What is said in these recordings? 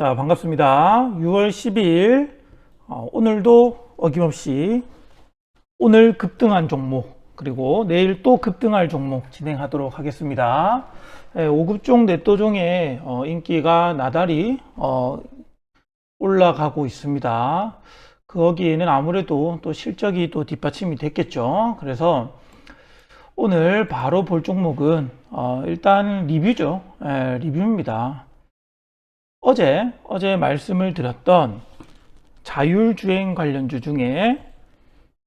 자, 반갑습니다. 6월 12일, 어, 오늘도 어김없이 오늘 급등한 종목, 그리고 내일 또 급등할 종목 진행하도록 하겠습니다. 예, 5급종 넷도종의 어, 인기가 나달이 어, 올라가고 있습니다. 거기에는 아무래도 또 실적이 또 뒷받침이 됐겠죠. 그래서 오늘 바로 볼 종목은 어, 일단 리뷰죠. 예, 리뷰입니다. 어제 어제 말씀을 드렸던 자율주행 관련주 중에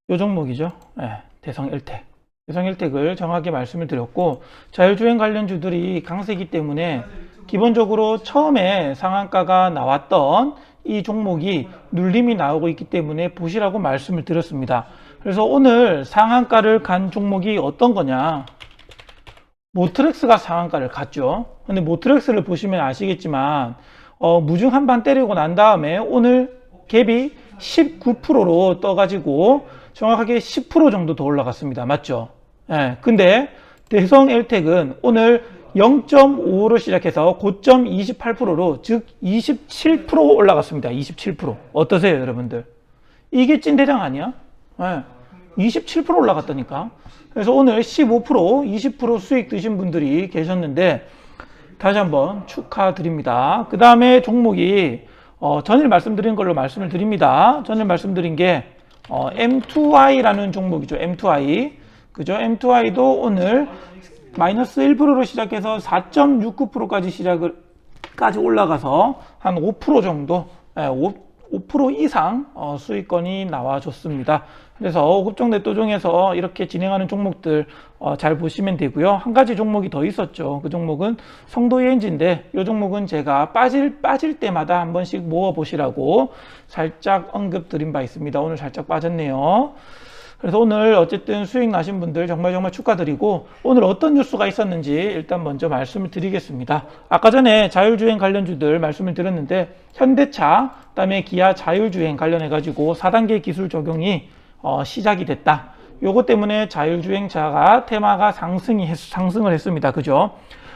요 종목이죠. 예, 대성 1택. 대성 1택을 정확하게 말씀을 드렸고 자율주행 관련주들이 강세기 때문에 기본적으로 처음에 상한가가 나왔던 이 종목이 눌림이 나오고 있기 때문에 보시라고 말씀을 드렸습니다. 그래서 오늘 상한가를 간 종목이 어떤 거냐? 모트렉스가 상한가를 갔죠. 근데 모트렉스를 보시면 아시겠지만 어, 무중 한방 때리고 난 다음에 오늘 갭이 19%로 떠가지고 정확하게 10% 정도 더 올라갔습니다. 맞죠? 예. 근데 대성 엘텍은 오늘 0.55로 시작해서 고점 28%로 즉 27% 올라갔습니다. 27%. 어떠세요, 여러분들? 이게 찐대장 아니야? 예. 27% 올라갔다니까. 그래서 오늘 15%, 20% 수익 드신 분들이 계셨는데 다시 한번 축하드립니다. 그 다음에 종목이 어, 전일 말씀드린 걸로 말씀을 드립니다. 전일 말씀드린 게 어, M2I라는 종목이죠. M2I. 그죠? M2I도 오늘 마이너스 1%로 시작해서 4.69%까지 시작을 까지 올라가서 한 5% 정도, 예, 5, 5% 이상 어, 수익권이 나와줬습니다. 그래서 5급종 넷도종에서 이렇게 진행하는 종목들 어, 잘 보시면 되고요. 한 가지 종목이 더 있었죠. 그 종목은 성도예인지인데 이 종목은 제가 빠질 빠질 때마다 한 번씩 모아 보시라고 살짝 언급 드린 바 있습니다. 오늘 살짝 빠졌네요. 그래서 오늘 어쨌든 수익 나신 분들 정말 정말 축하드리고 오늘 어떤 뉴스가 있었는지 일단 먼저 말씀을 드리겠습니다. 아까 전에 자율주행 관련주들 말씀을 드렸는데 현대차, 그다음에 기아 자율주행 관련해 가지고 4단계 기술 적용이 어, 시작이 됐다. 요것 때문에 자율주행차가 테마가 상승이 했, 상승을 했습니다. 그죠?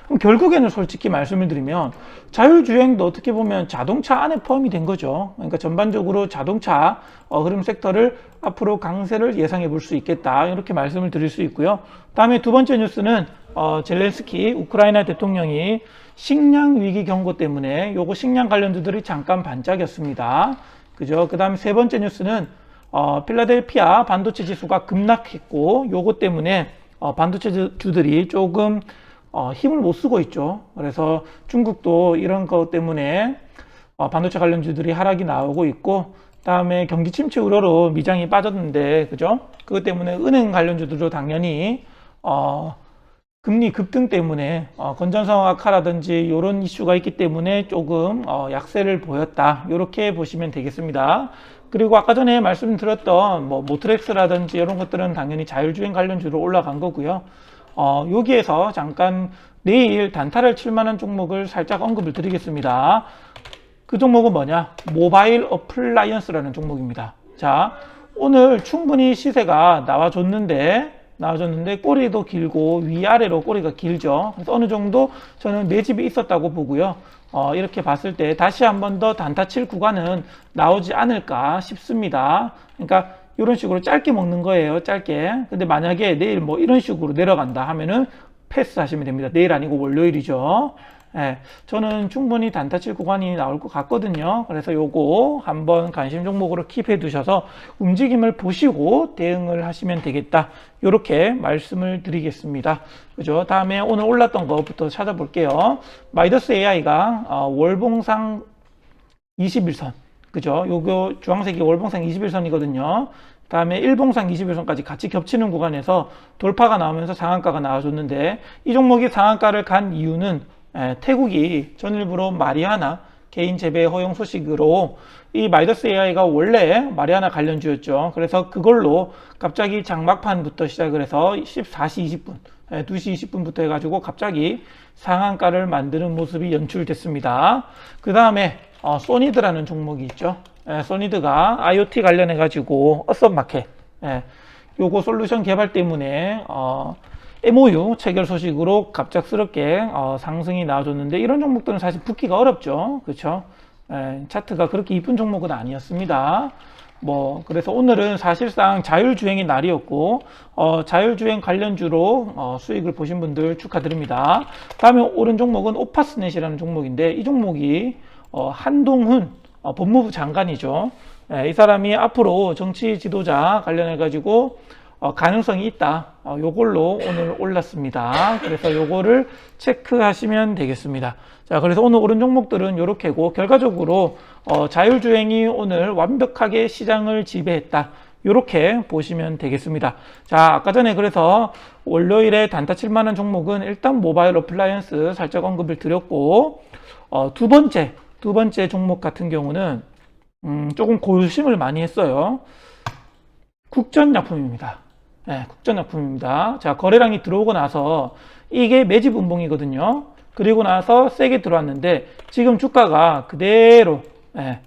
그럼 결국에는 솔직히 말씀을 드리면 자율주행도 어떻게 보면 자동차 안에 포함이 된 거죠. 그러니까 전반적으로 자동차 어, 흐름 섹터를 앞으로 강세를 예상해 볼 수 있겠다. 이렇게 말씀을 드릴 수 있고요. 다음에 두 번째 뉴스는 어, 젤렌스키 우크라이나 대통령이 식량 위기 경고 때문에 요거 식량 관련주들이 잠깐 반짝였습니다. 그죠? 그 다음에 세 번째 뉴스는 어, 필라델피아 반도체 지수가 급락했고 요거 때문에 어, 반도체 주들이 조금 어, 힘을 못 쓰고 있죠. 그래서 중국도 이런 것 때문에 어, 반도체 관련주들이 하락이 나오고 있고 다음에 경기 침체 우려로 미장이 빠졌는데 그죠? 그것 때문에 은행 관련주들도 당연히 어, 금리 급등 때문에 어, 건전성 악화라든지 이런 이슈가 있기 때문에 조금 어, 약세를 보였다. 이렇게 보시면 되겠습니다. 그리고 아까 전에 말씀드렸던 뭐 모트렉스라든지 이런 것들은 당연히 자율주행 관련주로 올라간 거고요. 어, 여기에서 잠깐 내일 단타를 칠 만한 종목을 살짝 언급을 드리겠습니다. 그 종목은 뭐냐? 모바일 어플라이언스라는 종목입니다. 자, 오늘 충분히 시세가 나와줬는데, 나와줬는데 꼬리도 길고 위아래로 꼬리가 길죠. 그래서 어느 정도 저는 매집이 있었다고 보고요. 어, 이렇게 봤을 때 다시 한 번 더 단타 칠 구간은 나오지 않을까 싶습니다. 그러니까 이런 식으로 짧게 먹는 거예요. 짧게. 근데 만약에 내일 뭐 이런 식으로 내려간다 하면은 패스 하시면 됩니다. 내일 아니고 월요일이죠. 예, 저는 충분히 단타칠 구간이 나올 것 같거든요. 그래서 요거 한번 관심 종목으로 킵해 두셔서 움직임을 보시고 대응을 하시면 되겠다. 이렇게 말씀을 드리겠습니다. 그죠? 다음에 오늘 올랐던 것부터 찾아볼게요. 마이더스 AI가 어, 월봉상 21선. 그죠? 요거 주황색이 월봉상 21선이거든요. 다음에 일봉상 21선까지 같이 겹치는 구간에서 돌파가 나오면서 상한가가 나와줬는데 이 종목이 상한가를 간 이유는 에, 태국이 전일부로 마리아나 개인 재배 허용 소식으로 이 마이더스 AI가 원래 마리아나 관련주였죠. 그래서 그걸로 갑자기 장막판부터 시작을 해서 14시 20분, 에, 2시 20분부터 해가지고 갑자기 상한가를 만드는 모습이 연출됐습니다. 그 다음에 어, 소니드라는 종목이 있죠. 예, 소니드가 IoT 관련해 가지고 어썸 마켓 예, 요거 솔루션 개발 때문에 어, MOU 체결 소식으로 갑작스럽게 어, 상승이 나와줬는데 이런 종목들은 사실 붙기가 어렵죠. 그렇죠? 예, 차트가 그렇게 이쁜 종목은 아니었습니다. 뭐 그래서 오늘은 사실상 자율주행의 날이었고 어, 자율주행 관련주로 어, 수익을 보신 분들 축하드립니다. 다음에 오른 종목은 오파스넷이라는 종목인데 이 종목이 어, 한동훈 어, 법무부 장관이죠. 예, 이 사람이 앞으로 정치 지도자 관련해 가지고 어, 가능성이 있다. 어, 요걸로 오늘 올랐습니다. 그래서 요거를 체크하시면 되겠습니다. 자, 그래서 오늘 오른 종목들은 요렇게고 결과적으로 어, 자율주행이 오늘 완벽하게 시장을 지배했다. 요렇게 보시면 되겠습니다. 자, 아까 전에 그래서 월요일에 단타 칠만한 종목은 일단 모바일 어플라이언스 살짝 언급을 드렸고 어, 두 번째 두 번째 종목 같은 경우는 음, 조금 고심을 많이 했어요. 국전약품입니다. 네, 국전약품입니다. 자, 거래량이 들어오고 나서 이게 매집 운봉이거든요. 그리고 나서 세게 들어왔는데 지금 주가가 그대로 예,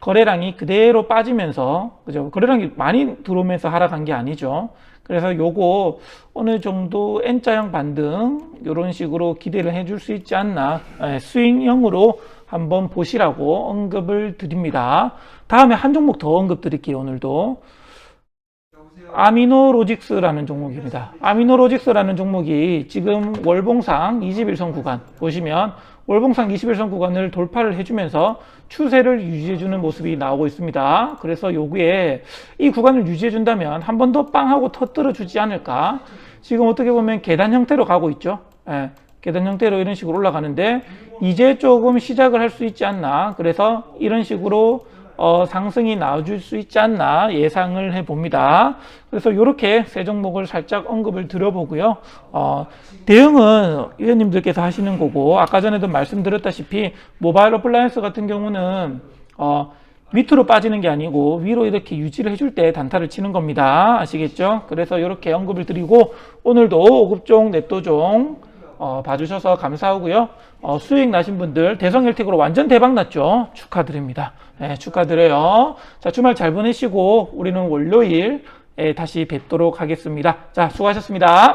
거래량이 그대로 빠지면서 그죠? 거래량이 많이 들어오면서 하락한 게 아니죠. 그래서 요거 어느 정도 N자형 반등 이런 식으로 기대를 해줄 수 있지 않나 예, 스윙형으로 한번 보시라고 언급을 드립니다. 다음에 한 종목 더 언급 드릴게요. 오늘도 아미노로직스라는 종목입니다. 아미노로직스라는 종목이 지금 월봉상 21선 구간 보시면 월봉상 21선 구간을 돌파를 해주면서 추세를 유지해주는 모습이 나오고 있습니다. 그래서 여기에 이 구간을 유지해준다면 한 번 더 빵 하고 터뜨려 주지 않을까. 지금 어떻게 보면 계단 형태로 가고 있죠. 예, 계단 형태로 이런 식으로 올라가는데 이제 조금 시작을 할 수 있지 않나. 그래서 이런 식으로 어, 상승이 나와줄 수 있지 않나 예상을 해봅니다. 그래서 이렇게 세 종목을 살짝 언급을 드려보고요. 어, 대응은 위원님들께서 하시는 거고 아까 전에도 말씀드렸다시피 모바일 어플라이언스 같은 경우는 어, 밑으로 빠지는 게 아니고 위로 이렇게 유지를 해줄 때 단타를 치는 겁니다. 아시겠죠? 그래서 이렇게 언급을 드리고 오늘도 5급종, 넷도종 어, 봐주셔서 감사하고요. 어, 수익 나신 분들 대성 혜택으로 완전 대박 났죠. 축하드립니다. 네, 축하드려요. 자, 주말 잘 보내시고 우리는 월요일에 다시 뵙도록 하겠습니다. 자, 수고하셨습니다.